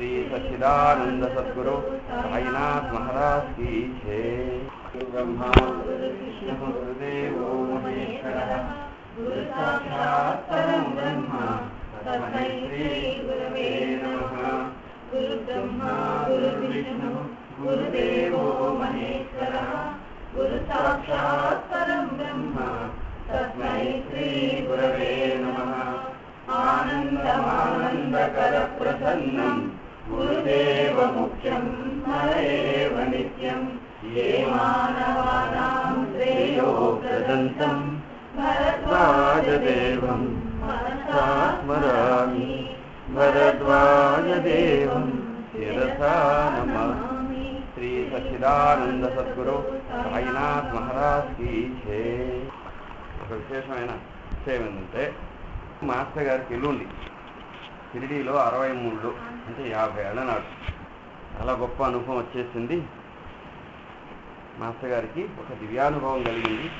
श्री सच्चिदानंद सदगुरु साईनाथ महाराज की जय। ब्रह्मा विष्णु गुरुदेवो महेश्वरः ब्रह्म। तस्मै श्री गुरवे नमः। महेश्वरः गुरु साक्षात् परं ब्रह्म। तस्मै श्री गुरवे नमः గురుదేవ ముఖ్యం నరేవ నిత్యం. ఏ మానవానాం శ్రేయో ప్రదంతం. భరద్వాజదేవం మనసా స్మరామి భరద్వాజదేవం శిరసా నమామి. శ్రీ సచ్చిదానంద సద్గురు సాయినాథ్ మహారాజ్ కీ ఛే ఒక విశేషమైన విషయం ఏంటంటే మాస్టర్ గారికి ఇల్లు ఉంది. షిరిడీలో అరవై మూడు అంటే యాభై ఏళ్ళ నాడు. చాలా గొప్ప అనుభవం వచ్చేసింది. మాస్టర్ గారికి ఒక దివ్యానుభవం కలిగింది.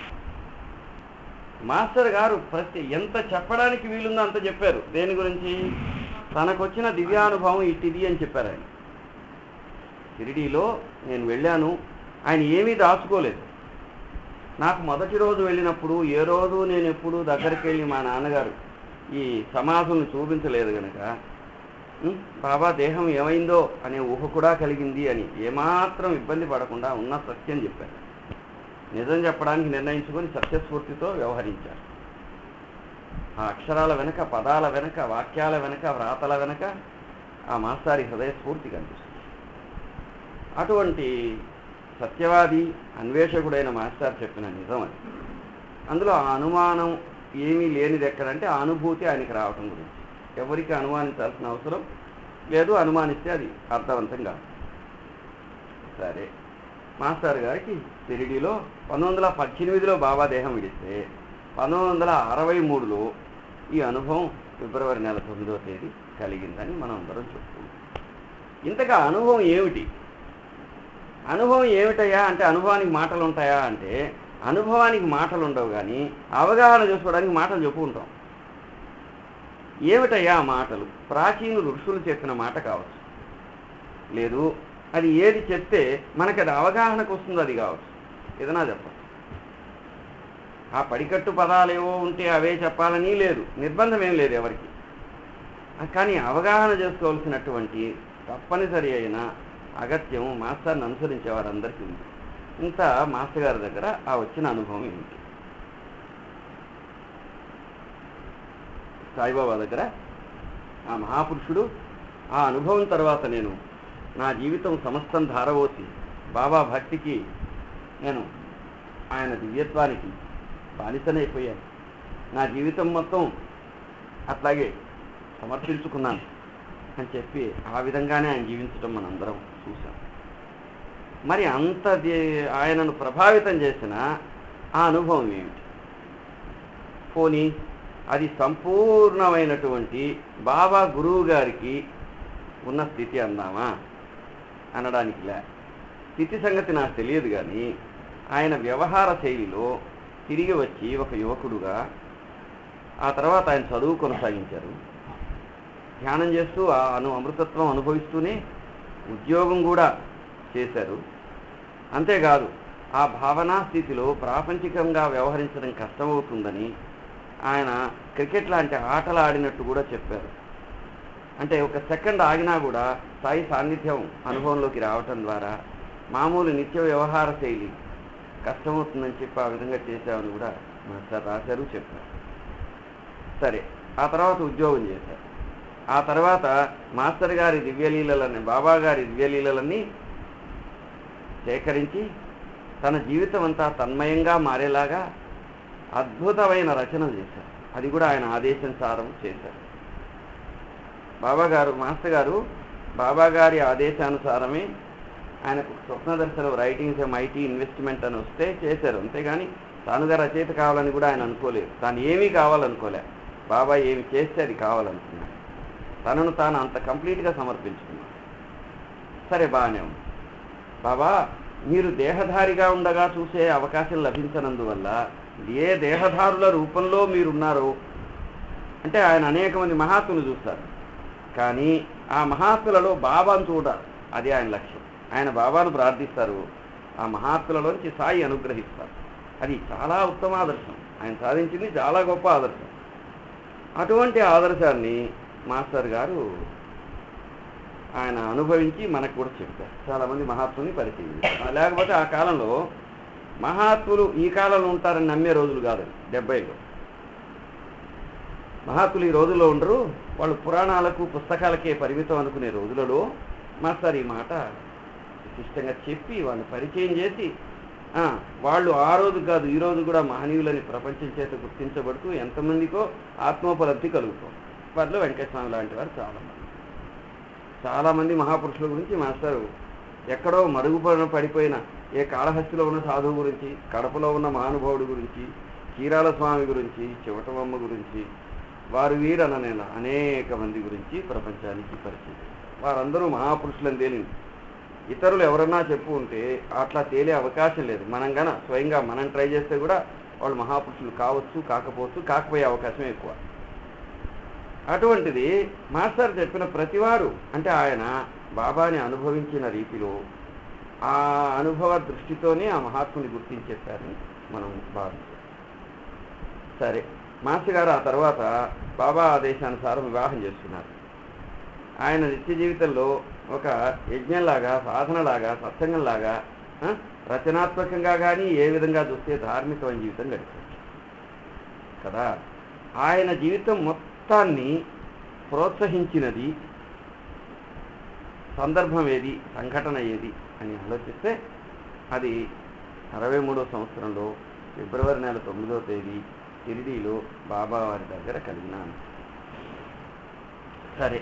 మాస్టర్ గారు ప్రతి ఎంత చెప్పడానికి వీలుందో అంత చెప్పారు. దేని గురించి? తనకు వచ్చిన దివ్యానుభవం ఇట్టిది అని చెప్పారు ఆయన. షిరిడీలో నేను వెళ్ళాను. ఆయన ఏమీ దాచుకోలేదు. నాకు మొదటి రోజు వెళ్ళినప్పుడు ఏ రోజు నేను ఎప్పుడు దగ్గరికి వెళ్ళి మా నాన్నగారు ఈ సమాధులను చూపించలేదు గనక బాబా దేహం ఏమైందో అనే ఊహ కూడా కలిగింది అని ఏమాత్రం ఇబ్బంది పడకుండా ఉన్న సత్యం చెప్పారు. నిజం చెప్పడానికి నిర్ణయించుకొని సత్యస్ఫూర్తితో వ్యవహరించారు. ఆ అక్షరాల వెనక పదాల వెనక వాక్యాల వెనక వ్రాతల వెనక ఆ మాస్టారి హృదయస్ఫూర్తి కనిపిస్తుంది. అటువంటి సత్యవాది అన్వేషకుడైన మాస్టర్ చెప్పిన నిజం అది. అందులో ఆ అనుమానం ఏమీ లేనిది ఎక్కడంటే ఆ అనుభూతి ఆయనకి రావటం గురించి. ఎవరికి అనుమానించాల్సిన అవసరం లేదు అనుమానిస్తే అది అర్థవంతంగా. సరే. మాస్టర్ గారికి షిరిడీలో పంతొమ్మిది వందల పద్దెనిమిదిలో బాబా దేహం విడిస్తే పంతొమ్మిది వందల అరవై మూడులో ఈ అనుభవం ఫిబ్రవరి నెల తొమ్మిదవ తేదీ కలిగిందని మనం అందరం చెప్పుకుంటాం ఇంతగా అనుభవం ఏమిటి? అనుభవం ఏమిటయ్యా అంటే అనుభవానికి మాటలు ఉంటాయా అంటే అనుభవానికి మాటలు ఉండవు కానీ అవగాహన చేసుకోవడానికి మాటలు చెప్పుకుంటాం ఏమిటయ్యా ఆ మాటలు? ప్రాచీనులు ఋషులు చెప్పిన మాట కావచ్చు. లేదు అది ఏది చెప్తే మనకి అది అవగాహనకు వస్తుంది అది కావచ్చు. ఏదైనా చెప్పచ్చు. ఆ పడికట్టు పదాలు ఏవో ఉంటే అవే చెప్పాలని లేదు. నిర్బంధం ఏం లేదు ఎవరికి. కానీ అవగాహన చేసుకోవాల్సినటువంటి తప్పనిసరి అయిన అగత్యం మాస్టర్ని అనుసరించే వారందరికీ ఉంది. ఇంత మాస్టర్ గారి దగ్గర ఆ వచ్చిన అనుభవం ఏమిటి? సాయిబాబా దగ్గర ఆ మహాపురుషుడు ఆ అనుభవం తర్వాత నేను నా జీవితం సమస్తం ధారవోసి బాబా భక్తికి నేను ఆయన దివ్యత్వానికి బానిసనైపోయాను. నా జీవితం మొత్తం అట్లాగే సమర్పించుకున్నాను అని చెప్పి ఆ విధంగానే ఆయన జీవించడం మనందరం చూసాం మరి అంత దే- ఆయనను ప్రభావితం చేసిన ఆ అనుభవం ఏమిటి? పోనీ అది సంపూర్ణమైనటువంటి బాబా గురువు గారికి ఉన్న స్థితి అందామా? అనడానికి లే. స్థితి సంగతి నాకు తెలియదు కానీ ఆయన వ్యవహార శైలిలో తిరిగి వచ్చి ఒక యువకుడుగా ఆ తర్వాత ఆయన చదువు కొనసాగించారు. ధ్యానం చేస్తూ ఆ అను అమృతత్వం అనుభవిస్తూనే ఉద్యోగం కూడా చేశారు. అంతేకాదు ఆ భావనా స్థితిలో ప్రాపంచికంగా వ్యవహరించడం కష్టమవుతుందని ఆయన క్రికెట్ లాంటి ఆటలు ఆడినట్టు కూడా చెప్పారు. అంటే ఒక సెకండ్ ఆగినా కూడా సాయి సాన్నిధ్యం అనుభవంలోకి రావటం ద్వారా మామూలు నిత్య వ్యవహార శైలి కష్టమవుతుందని చెప్పి ఆ విధంగా చేశామని కూడా మాస్టర్ రాశారు చెప్పారు. సరే ఆ తర్వాత ఉద్యోగం చేశారు. ఆ తర్వాత మాస్టర్ గారి దివ్యలీలలని బాబా గారి దివ్యలీలలన్నీ సేకరించి తన జీవితం అంతా తన్మయంగా మారేలాగా అద్భుతమైన రచనలు చేశారు. అది కూడా ఆయన ఆదేశానుసారం చేశారు. బాబాగారు మాస్టర్ గారు బాబాగారి ఆదేశానుసారమే ఆయనకు స్వప్న దర్శనం రైటింగ్స్ ఐటీ ఇన్వెస్ట్మెంట్ అని వస్తే చేశారు. అంతేగాని తానుగా రచయిత కావాలని కూడా ఆయన అనుకోలేదు. తాను ఏమీ కావాలనుకోలే. బాబా ఏమి చేస్తే అది కావాలనుకున్నాడు. తనను తాను అంత కంప్లీట్గా సమర్పించుకున్నాడు. సరే బాగానే ఉంది. బాబా మీరు దేహధారిగా ఉండగా చూసే అవకాశం లభించనందువల్ల ఏ దేహధారుల రూపంలో మీరున్నారు అంటే ఆయన అనేక మంది మహాత్ములు చూస్తారు. కానీ ఆ మహాత్ములలో బాబాను చూడాలి. అది ఆయన లక్ష్యం. ఆయన బాబాను ప్రార్థిస్తారు. ఆ మహాత్ములలోంచి సాయి అనుగ్రహిస్తారు. అది చాలా ఉత్తమ ఆదర్శం. ఆయన సాధించింది చాలా గొప్ప ఆదర్శం. అటువంటి ఆదర్శాన్ని మాస్టర్ గారు ఆయన అనుభవించి మనకు కూడా చెప్తారు చాలామంది మహాత్ముని పరిచయం లేకపోతే ఆ కాలంలో మహాత్ములు ఈ కాలంలో ఉంటారని నమ్మే రోజులు కాదు డెబ్బైలో. మహాత్ములు ఈ రోజుల్లో ఉండరు వాళ్ళు పురాణాలకు పుస్తకాలకే పరిమితం అనుకునే రోజులలో మాస్టర్ ఈ మాట ఇష్టంగా చెప్పి వాళ్ళని పరిచయం చేసి ఆ, వాళ్ళు ఆ రోజు కాదు ఈ రోజు కూడా మహనీయులని ప్రపంచం చేత గుర్తించబడుతూ ఎంతమందికో ఆత్మోపలబ్ధి కలుగుతాం వారిలో వెంకటస్వామి లాంటి వారు చాలా చాలామంది చాలా మంది మహాపురుషుల గురించి మాస్టారు ఎక్కడో మరుగుపడిన పడిపోయిన ఏ కాళహస్తిలో ఉన్న సాధువు గురించి కడపలో ఉన్న మహానుభావుడి గురించి కీరాల స్వామి గురించి చివటమమ్మ గురించి వారు వీరననేల అనేక మంది గురించి ప్రపంచానికి పరిచయం. వారందరూ మహాపురుషులని తేలింది. ఇతరులు ఎవరన్నా చెప్పు ఉంటే అట్లా తేలే అవకాశం లేదు. మనం గన స్వయంగా మనం ట్రై చేస్తే కూడా వాళ్ళు మహాపురుషులు కావచ్చు కాకపోవచ్చు కాకపోయే అవకాశం ఎక్కువ. అటువంటిది మాస్టర్ చెప్పిన ప్రతివారు అంటే ఆయన బాబాని అనుభవించిన రీతిలో ఆ అనుభవ దృష్టితోనే ఆ మహాత్ముని గుర్తించేశారని మనం భావించాం. సరే మాస్టర్ గారు ఆ తర్వాత బాబా ఆదేశానుసారం వివాహం చేసుకున్నారు. ఆయన నిత్య జీవితంలో ఒక యజ్ఞంలాగా సాధనలాగా సత్సంగంలాగా రచనాత్మకంగా కానీ ఏ విధంగా చూస్తే ధార్మికమైన జీవితం గడిపారు కదా? ఆయన జీవితం మొత్తం మొత్తాన్ని ప్రోత్సహించినది సందర్భం ఏది సంఘటన ఏది అని ఆలోచిస్తే అది అరవై మూడో సంవత్సరంలో ఫిబ్రవరి నెల తొమ్మిదో తేదీ షిరిడీలో బాబావారి దగ్గర కలిగినాను సరే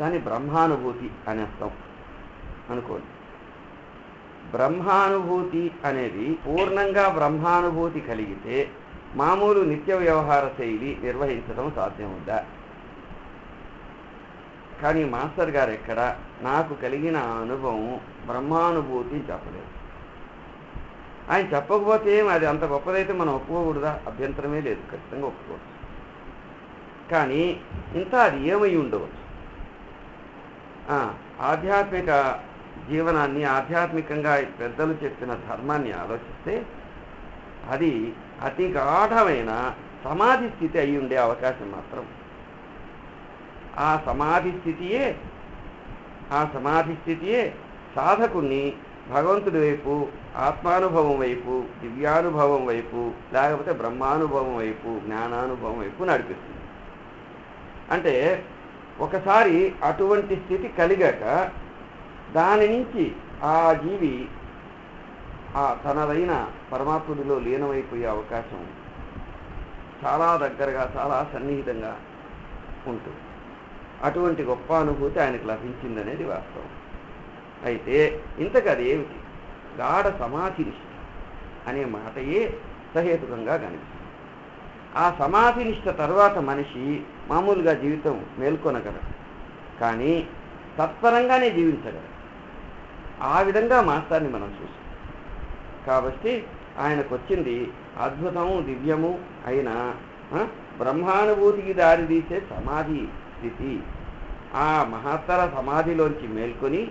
దాని బ్రహ్మానుభూతి అనేస్తాం అనుకోండి. బ్రహ్మానుభూతి అనేది పూర్ణంగా బ్రహ్మానుభూతి కలిగితే మామూలు నిత్య వ్యవహార శైలి నిర్వహించడం సాధ్యముందా? కానీ మాస్టర్ గారు ఎక్కడ? నాకు కలిగిన అనుభవం బ్రహ్మానుభూతి చెప్పలేదు. ఆయన చెప్పకపోతే ఏం? అది అంత గొప్పదైతే మనం ఒప్పుకోకూడదా? అభ్యంతరమే లేదు. ఖచ్చితంగా ఒప్పుకోవచ్చు. కానీ ఇంత అది ఏమై ఉండవచ్చు? ఆధ్యాత్మిక జీవనాన్ని ఆధ్యాత్మికంగా పెద్దలు చెప్పిన ధర్మాన్ని ఆలోచిస్తే అది అతి గాఢమైన సమాధి స్థితి అయి ఉండే అవకాశం మాత్రం. ఆ సమాధి స్థితియే ఆ సమాధి స్థితియే సాధకుణ్ణి భగవంతుడి వైపు ఆత్మానుభవం వైపు దివ్యానుభవం వైపు లేకపోతే బ్రహ్మానుభవం వైపు జ్ఞానానుభవం వైపు నడిపిస్తుంది. అంటే ఒకసారి అటువంటి స్థితి కలిగాక దాని నుంచి ఆ జీవి ఆ తనదైన పరమాత్ముడిలో లీనమైపోయే అవకాశం చాలా దగ్గరగా చాలా సన్నిహితంగా ఉంటుంది. అటువంటి గొప్ప అనుభూతి ఆయనకు లభించిందనేది వాస్తవం. అయితే ఇంతకు ఏమిటి? గాఢ సమాధి నిష్ఠ అనే మాటయే సహేతుకంగా కనిపిస్తుంది. ఆ సమాధి నిష్ట తర్వాత మనిషి మామూలుగా జీవితం మేల్కొనగలడు. కానీ తత్పరంగానే జీవించగలడు. ఆ విధంగా మాస్టర్ని మనం చూస్తాం. కాబట్టి ఆయనకు వచ్చింది అద్భుతము దివ్యము అయిన ఆ, బ్రహ్మానుభూతికి దారితీసే సమాధి స్థితి. ఆ మహత్తర సమాధిలోంచి మేల్కొని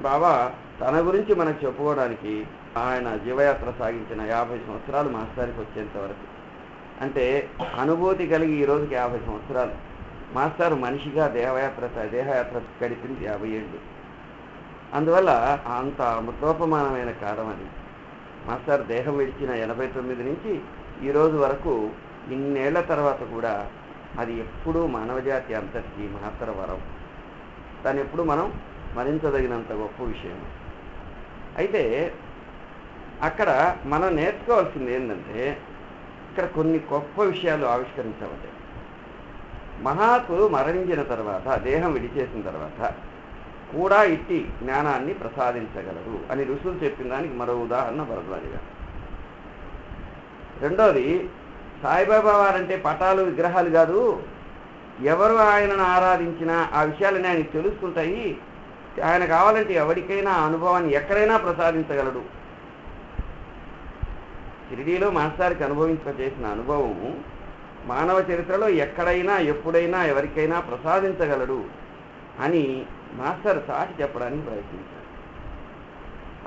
బాబా తన గురించి మనకు చెప్పుకోవడానికి ఆయన జీవయాత్ర సాగించిన యాభై సంవత్సరాలు మాస్టర్కి వచ్చేంత వరకు. అంటే అనుభూతి కలిగి ఈ రోజుకి యాభై సంవత్సరాలు. మాస్టర్ మనిషిగా దేహయాత్ర దేహయాత్ర గడిపింది యాభై ఏళ్ళు. అందువల్ల అంత అమృతోపమానమైన కాలం అది. మాస్టర్ దేహం విడిచిన ఎనభై తొమ్మిది నుంచి ఈ రోజు వరకు ఇన్నేళ్ళ తర్వాత కూడా అది ఎప్పుడూ మానవజాతి అంతటికి మహత్తర వరం. దాన్ని ఎప్పుడు మనం మరించదగినంత గొప్ప విషయం. అయితే అక్కడ మనం నేర్చుకోవాల్సింది ఏంటంటే ఇక్కడ కొన్ని గొప్ప విషయాలు ఆవిష్కరించబడ్డాయి. మహాత్ములు మరణించిన తర్వాత దేహం విడిచేసిన తర్వాత కూడా ఇట్టి జ్ఞానాన్ని ప్రసాదించగలరు అని ఋషులు చెప్పిన దానికి మరో ఉదాహరణ భరద్వాజ గారు. రెండోది సాయిబాబా వారంటే పటాలు విగ్రహాలు కాదు ఎవరు ఆయనను ఆరాధించినా ఆ విషయాలని ఆయనకు తెలుస్తుంటాయి ఆయన కావాలంటే ఎవరికైనా అనుభవాన్ని ఎక్కడైనా ప్రసాదించగలడు. షిరిడీలో మాస్టార్కి అనుభవింపచేసిన అనుభవము మానవ చరిత్రలో ఎక్కడైనా ఎప్పుడైనా ఎవరికైనా ప్రసాదించగలడు అని మాస్టర్ సాటి చెప్పడానికి ప్రయత్నించారు.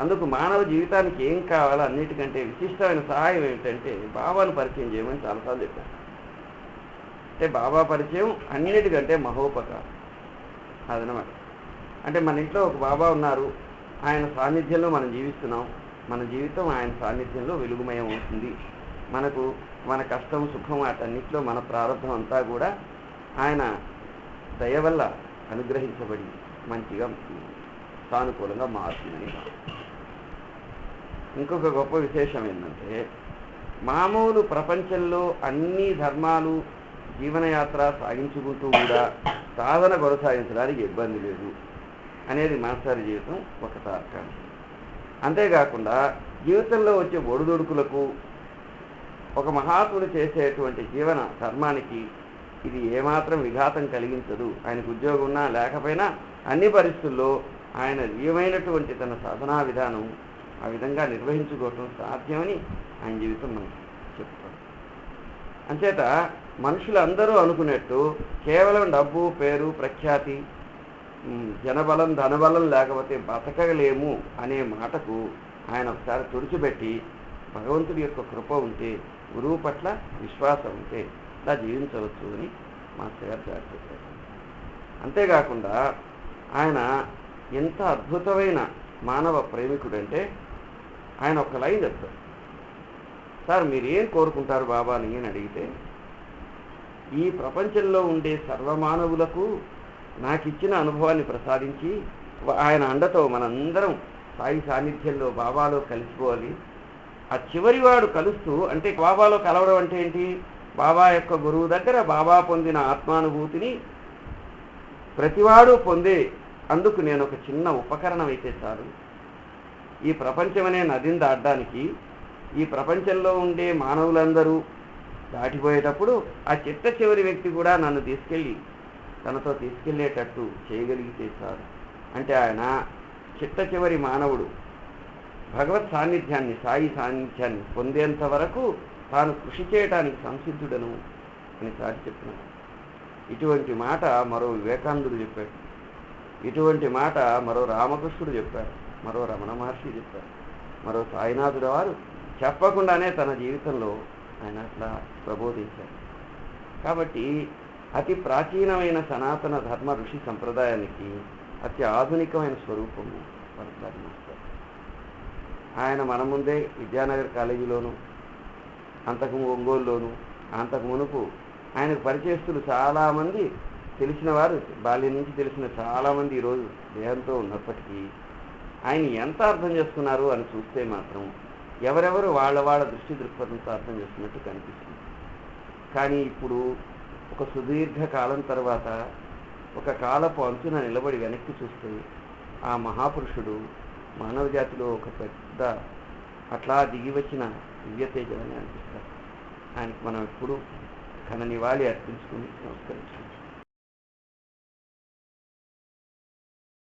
అందుకు మానవ జీవితానికి ఏం కావాలో అన్నిటికంటే విశిష్టమైన సహాయం ఏమిటంటే బాబాను పరిచయం చేయమని చాలాసార్లు చెప్పారు. అంటే బాబా పరిచయం అన్నిటికంటే మహోపకారం. అదనమాట. అంటే మన ఇంట్లో ఒక బాబా ఉన్నారు. ఆయన సాన్నిధ్యంలో మనం జీవిస్తున్నాం. మన జీవితం ఆయన సాన్నిధ్యంలో వెలుగుమయం అవుతుంది. మనకు మన కష్టం సుఖం వాటన్నిటిలో మన ప్రారంభం అంతా కూడా ఆయన దయ వల్ల అనుగ్రహించబడింది. మంచిగా సానుకూలంగా మారుతుందని ఇంకొక గొప్ప విశేషం ఏంటంటే మామూలు ప్రపంచంలో అన్ని ధర్మాలు జీవనయాత్ర సాగించుకుంటూ కూడా సాధన కొనసాగించడానికి ఇబ్బంది లేదు అనేది మనసారి జీవితం ఒక తార్కం అంతేకాకుండా జీవితంలో వచ్చే ఒడిదుడుకులకు ఒక మహాత్ముడు చేసేటువంటి జీవన ధర్మానికి ఇది ఏమాత్రం విఘాతం కలిగించదు. ఆయనకు ఉద్యోగం ఉన్నా లేకపోయినా అన్ని పరిస్థితుల్లో ఆయన నియమైనటువంటి తన సాధనా విధానం ఆ విధంగా నిర్వహించుకోవటం సాధ్యమని ఆయన జీవితం మనకి చెప్తాం అంచేత మనుషులందరూ అనుకున్నట్టు కేవలం డబ్బు పేరు ప్రఖ్యాతి జనబలం ధనబలం లేకపోతే బతకలేము అనే మాటకు ఆయన ఒకసారి తుడిచిపెట్టి భగవంతుడి యొక్క కృప ఉంటే గురువు పట్ల విశ్వాసం ఉంటే ఇలా జీవించవచ్చు అని మాస్టర్ గారు జాగ్రత్త అంతేకాకుండా ఆయన ఎంత అద్భుతమైన మానవ ప్రేమికుడంటే ఆయన ఒక లైన్ చెప్తారు. సార్ మీరేం కోరుకుంటారు బాబా అని అని అడిగితే ఈ ప్రపంచంలో ఉండే సర్వమానవులకు నాకు ఇచ్చిన అనుభవాన్ని ప్రసాదించి ఆయన అండతో మనందరం సాయి సాన్నిధ్యంలో బాబాలో కలిసిపోవాలి. ఆ చివరి వాడు కలుస్తూ అంటే బాబాలో కలవడం అంటే ఏంటి? బాబా యొక్క గురువు దగ్గర బాబా పొందిన ఆత్మానుభూతిని ప్రతివాడు పొందే అందుకు నేను ఒక చిన్న ఉపకరణం అయితే చాలు. ఈ ప్రపంచమనే నదిని దాటడానికి ఈ ప్రపంచంలో ఉండే మానవులందరూ దాటిపోయేటప్పుడు ఆ చిట్ట చివరి వ్యక్తి కూడా నన్ను తీసుకెళ్ళి తనతో తీసుకెళ్ళేటట్టు చేయగలిగితే చాలు. అంటే ఆయన చిట్ట చివరి మానవుడు. భగవత్ సాన్నిధ్యాన్ని సాయి సాన్నిధ్యాన్ని పొందేంత వరకు తాను కృషి చేయటానికి సంసిద్ధుడను అని సాటి చెప్తున్నాను ఇటువంటి మాట మరో వివేకానందుడు చెప్పాడు. ఇటువంటి మాట మరో రామకృష్ణుడు చెప్పారు మరో రమణ మహర్షి చెప్పారు మరో సాయినాథుడు వారు చెప్పకుండానే తన జీవితంలో ఆయన అట్లా ప్రబోధించారు. కాబట్టి అతి ప్రాచీనమైన సనాతన ధర్మ ఋషి సంప్రదాయానికి అతి ఆధునికమైన స్వరూపము వారు మాస్టర్ ఆయన మన ముందే విద్యానగర్ కాలేజీలోనూ అంతకు ఒంగోలులోను అంతకు మునుపు. ఆయనకు పరిచయస్తులు చాలామంది తెలిసిన వారు బాల్యం నుంచి తెలిసిన చాలామంది ఈరోజు దేహంతో ఉన్నప్పటికీ ఆయన ఎంత అర్థం చేసుకున్నారు అని చూస్తే మాత్రం ఎవరెవరు వాళ్ళ వాళ్ళ దృష్టి దృక్పథంతో అర్థం చేసుకున్నట్టు కనిపిస్తుంది. కానీ ఇప్పుడు ఒక సుదీర్ఘ కాలం తర్వాత ఒక కాలపు అంచున నిలబడి వెనక్కి చూస్తే ఆ మహాపురుషుడు మానవ జాతిలో ఒక పెద్ద అట్లా దిగి వచ్చిన దివ్యతేజమని అనిపిస్తారు. ఆయనకు మనం ఎప్పుడు ఘన నివాళి అర్పించుకుని నమస్కరించుకుంటాం